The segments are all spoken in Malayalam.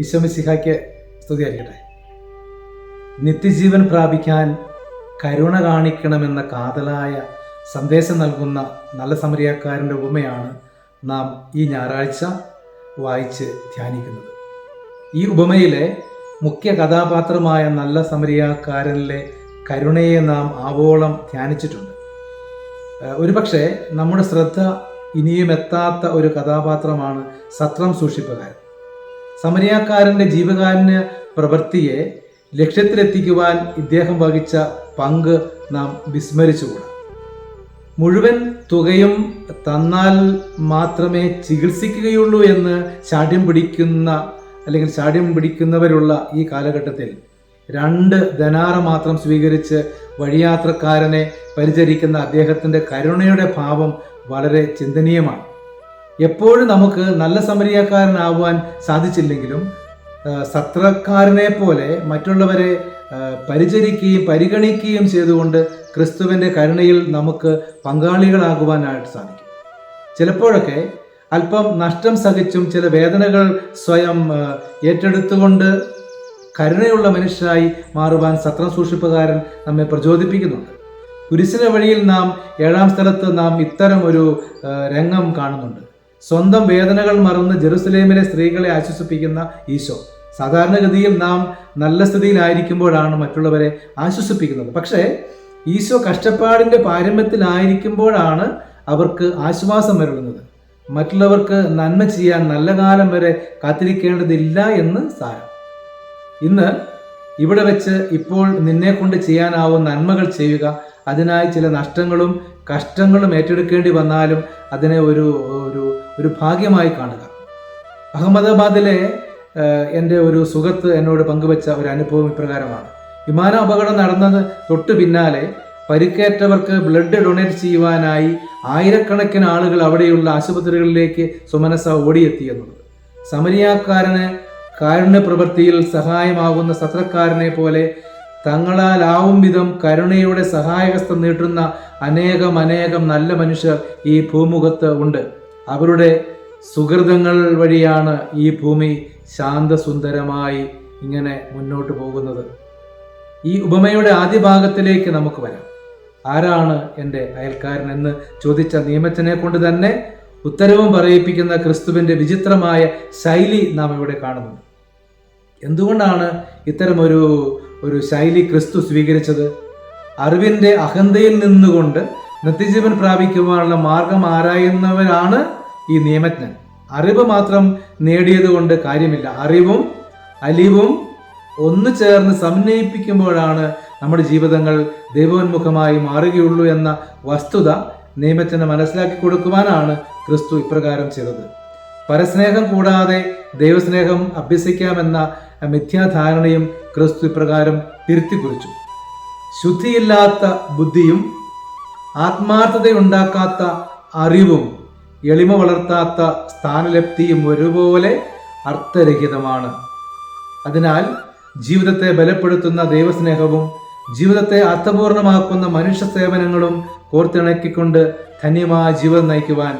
ഈശോമിസിഹായ്ക്ക് സ്തുതിയായിരിക്കട്ടെ. നിത്യജീവൻ പ്രാപിക്കാൻ കരുണ കാണിക്കണമെന്ന കാതലായ സന്ദേശം നൽകുന്ന നല്ല സമരിയാക്കാരന്റെ ഉപമയാണ് നാം ഈ ഞായറാഴ്ച വായിച്ച് ധ്യാനിക്കുന്നത്. ഈ ഉപമയിലെ മുഖ്യ കഥാപാത്രമായ നല്ല സമരിയാക്കാരനിലെ കരുണയെ നാം ആവോളം ധ്യാനിച്ചിട്ടുണ്ട്. ഒരുപക്ഷെ നമ്മുടെ ശ്രദ്ധ ഇനിയും എത്താത്ത ഒരു കഥാപാത്രമാണ് സത്രം സൂക്ഷിപ്പുകാരൻ. സമരിയാക്കാരന്റെ ജീവകാരുണ്യ പ്രവൃത്തിയെ ലക്ഷ്യത്തിലെത്തിക്കുവാൻ ഇദ്ദേഹം വഹിച്ച പങ്ക് നാം വിസ്മരിച്ചുകൂടാ. മുഴുവൻ തുകയും തന്നാൽ മാത്രമേ ചികിത്സിക്കുകയുള്ളൂ എന്ന് ചാഠ്യം പിടിക്കുന്ന അല്ലെങ്കിൽ ചാഠ്യം പിടിക്കുന്നവരുള്ള ഈ കാലഘട്ടത്തിൽ രണ്ട് ധനാറ മാത്രം സ്വീകരിച്ച് വഴിയാത്രക്കാരനെ പരിചരിക്കുന്ന അദ്ദേഹത്തിന്റെ കരുണയുടെ ഭാവം വളരെ ചിന്തനീയമാണ്. എപ്പോഴും നമുക്ക് നല്ല സമരിയാക്കാരനാവാൻ സാധിച്ചില്ലെങ്കിലും സത്രക്കാരനെ പോലെ മറ്റുള്ളവരെ പരിചരിക്കുകയും പരിഗണിക്കുകയും ചെയ്തുകൊണ്ട് ക്രിസ്തുവിന്റെ കരുണയിൽ നമുക്ക് പങ്കാളികളാകുവാനായിട്ട് സാധിക്കും. ചിലപ്പോഴൊക്കെ അല്പം നഷ്ടം സഹിച്ചും ചില വേദനകൾ സ്വയം ഏറ്റെടുത്തുകൊണ്ട് കരുണയുള്ള മനുഷ്യരായി മാറുവാൻ സത്രം സൂക്ഷിപ്പുകാരൻ നമ്മെ പ്രചോദിപ്പിക്കുന്നുണ്ട്. കുരിശിന വഴിയിൽ നാം ഏഴാം സ്ഥലത്ത് നാം ഇത്തരം ഒരു രംഗം കാണുന്നുണ്ട്. സ്വന്തം വേദനകൾ മറന്ന് ജെറുസലേമിലെ സ്ത്രീകളെ ആശ്വസിപ്പിക്കുന്ന ഈശോ. സാധാരണഗതിയിൽ നാം നല്ല സ്ഥിതിയിലായിരിക്കുമ്പോഴാണ് മറ്റുള്ളവരെ ആശ്വസിപ്പിക്കുന്നത്. പക്ഷേ ഈശോ കഷ്ടപ്പാടിന്റെ പാരമ്യത്തിലായിരിക്കുമ്പോഴാണ് അവർക്ക് ആശ്വാസം വരുന്നത്. മറ്റുള്ളവർക്ക് നന്മ ചെയ്യാൻ നല്ല കാലം വരെ കാത്തിരിക്കേണ്ടതില്ല എന്ന് സാരം. ഇന്ന് ഇവിടെ വെച്ച് ഇപ്പോൾ നിന്നെ കൊണ്ട് ചെയ്യാനാവുന്ന നന്മകൾ ചെയ്യുക അതിനായി ചില നഷ്ടങ്ങളും കഷ്ടങ്ങളും ഏറ്റെടുക്കേണ്ടി വന്നാലും അതിനെ ഒരു ഒരു ഒരു ഭാഗ്യമായി കാണുക. അഹമ്മദാബാദിലെ എന്റെ ഒരു സുഹൃത്ത് എന്നോട് പങ്കുവച്ച ഒരു അനുഭവം ഇപ്രകാരമാണ്. വിമാന അപകടം നടന്നത് തൊട്ടു പിന്നാലെ പരിക്കേറ്റവർക്ക് ബ്ലഡ് ഡൊണേറ്റ് ചെയ്യുവാനായി ആയിരക്കണക്കിന് ആളുകൾ അവിടെയുള്ള ആശുപത്രികളിലേക്ക് സുമനസ ഓടിയെത്തിയെന്നുള്ളത് സമരിയാക്കാരന് കാരുണ്യ പ്രവൃത്തിയിൽ സഹായമാകുന്ന സത്രക്കാരനെ പോലെ തങ്ങളാലാവും വിധം കരുണയുടെ സഹായഹസ്തം നീട്ടുന്ന അനേകം അനേകം നല്ല മനുഷ്യർ ഈ ഭൂമുഖത്ത് ഉണ്ട്. അവരുടെ സുഹൃതങ്ങൾ വഴിയാണ് ഈ ഭൂമി ശാന്തസുന്ദരമായി ഇങ്ങനെ മുന്നോട്ട് പോകുന്നത്. ഈ ഉപമയുടെ ആദ്യ ഭാഗത്തിലേക്ക് നമുക്ക് വരാം. ആരാണ് എന്റെ അയൽക്കാരൻ എന്ന് ചോദിച്ച നിയമത്തിനെ കൊണ്ട് തന്നെ ഉത്തരവും പറയിപ്പിക്കുന്ന ക്രിസ്തുവിന്റെ വിചിത്രമായ ശൈലി നാം ഇവിടെ കാണുന്നുണ്ട്. എന്തുകൊണ്ടാണ് ഇത്തരമൊരു ഒരു ശൈലി ക്രിസ്തു സ്വീകരിച്ചത്? അറിവിന്റെ അഹന്തയിൽ നിന്നുകൊണ്ട് നിത്യജീവൻ പ്രാപിക്കുവാനുള്ള മാർഗം ആരായുന്നവരാണ് ഈ നിയമജ്ഞൻ. അറിവ് മാത്രം നേടിയതുകൊണ്ട് കാര്യമില്ല. അറിവും അലിവും ഒന്നു ചേർന്ന് സമന്വയിപ്പിക്കുമ്പോഴാണ് നമ്മുടെ ജീവിതങ്ങൾ ദൈവോന്മുഖമായി മാറുകയുള്ളൂ എന്ന വസ്തുത നിയമത്തിന് മനസ്സിലാക്കി കൊടുക്കുവാനാണ് ക്രിസ്തു ഇപ്രകാരം ചെയ്തത്. പരസ്നേഹം കൂടാതെ ദൈവസ്നേഹം അഭ്യസിക്കാമെന്ന മിഥ്യാധാരണയും ക്രിസ്തു ഇപ്രകാരം തിരുത്തി കുറിച്ചു ശുദ്ധിയില്ലാത്ത ബുദ്ധിയും ആത്മാർത്ഥതയുണ്ടാക്കാത്ത അറിവും എളിമ വളർത്താത്ത സ്ഥാനലബ്ധിയും ഒരുപോലെ അർത്ഥരഹിതമാണ്. അതിനാൽ ജീവിതത്തെ ബലപ്പെടുത്തുന്ന ദൈവസ്നേഹവും ജീവിതത്തെ അർത്ഥപൂർണമാക്കുന്ന മനുഷ്യ സേവനങ്ങളും കോർത്തിണക്കിക്കൊണ്ട് ധന്യമായ ജീവിതം നയിക്കുവാൻ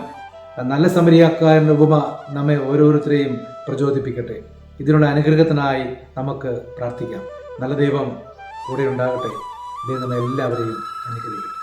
നല്ല സമരിയാക്കാരൻ ഉപമ നമ്മെ ഓരോരുത്തരെയും പ്രചോദിപ്പിക്കട്ടെ. ഇതിനുള്ള അനുഗ്രഹത്തിനായി നമുക്ക് പ്രാർത്ഥിക്കാം. നല്ല ദൈവം കൂടെ ഉണ്ടാകട്ടെ. ദൈവം എല്ലാവരെയും അനുഗ്രഹിക്കട്ടെ.